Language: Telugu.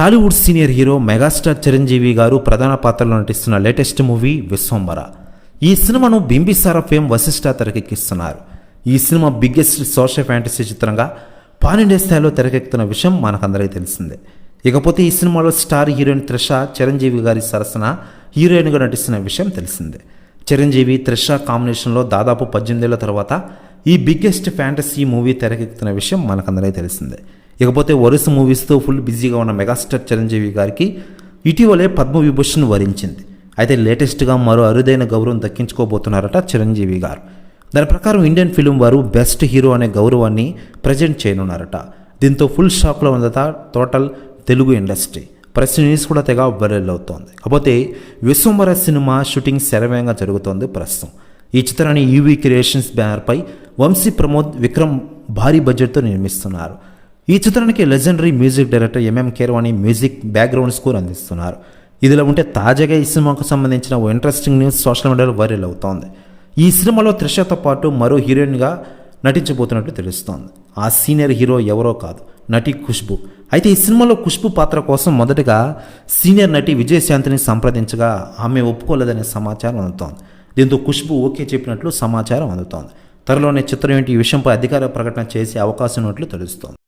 Tollywood senior hero megastar Chiranjeevi garu ప్రధాన పాత్రలో నటిస్తున్న లేటెస్ట్ మూవీ విశ్వంబర ఈ సినిమాను బింబిసార ఫేమ్ వశిష్ట తెరకెక్కిస్తున్నారు. ఈ సినిమా బిగ్గెస్ట్ సోషల్ ఫ్యాంటసీ చిత్రంగా పాన్ ఇండియా స్థాయిలో తెరకెక్కుతున్న విషయం మనకందరికీ తెలిసిందే. ఇకపోతే ఈ సినిమాలో స్టార్ హీరోయిన్ త్రిష చిరంజీవి గారి సరసన హీరోయిన్గా నటిస్తున్న విషయం తెలిసిందే. చిరంజీవి త్రిష కాంబినేషన్లో దాదాపు పద్దెనిమిదేళ్ళ తర్వాత ఈ బిగ్గెస్ట్ ఫ్యాంటసీ మూవీ తెరకెక్కుతున్న విషయం మనకందరికీ తెలిసిందే. ఇకపోతే వరుస మూవీస్తో ఫుల్ బిజీగా ఉన్న మెగాస్టార్ చిరంజీవి గారికి ఇటీవలే పద్మవిభూషణ్ వరించింది. అయితే లేటెస్ట్గా మరో అరుదైన గౌరవం దక్కించుకోబోతున్నారట చిరంజీవి గారు. దాని ప్రకారం ఇండియన్ ఫిలిం వారు బెస్ట్ హీరో అనే గౌరవాన్ని ప్రజెంట్ చేయనున్నారట. దీంతో ఫుల్ షాక్లో ఉందట total Telugu industry. Press news కూడా తెగ వైరల్ అవుతోంది. కాకపోతే విశ్వంబర సినిమా షూటింగ్ శరవేగంగా జరుగుతోంది ప్రస్తుతం. ఈ చిత్రాన్ని యూవీ క్రియేషన్స్ బ్యానర్పై వంశీ ప్రమోద్ విక్రమ్ భారీ బడ్జెట్తో నిర్మిస్తున్నారు. ఈ చిత్రానికి legendary music director MM Keeravani music background score అందిస్తున్నారు. ఇదిలా ఉంటే తాజాగా ఈ సినిమాకు సంబంధించిన ఓ ఇంట్రెస్టింగ్ న్యూస్ సోషల్ మీడియాలో వైరల్ అవుతోంది. ఈ సినిమాలో త్రిషతో పాటు మరో హీరోయిన్గా నటించబోతున్నట్టు తెలుస్తోంది. ఆ సీనియర్ హీరో ఎవరో కాదు నటి ఖుష్బు. అయితే ఈ సినిమాలో ఖుష్బు పాత్ర కోసం మొదటగా సీనియర్ నటి విజయశాంతిని సంప్రదించగా ఆమె ఒప్పుకోలేదనే సమాచారం అందుతోంది. దీంతో ఖుష్బు ఓకే చెప్పినట్లు సమాచారం అందుతోంది. త్వరలోనే చిత్రం ఏంటి ఈ విషయంపై అధికార ప్రకటన చేసే అవకాశం ఉన్నట్లు తెలుస్తోంది.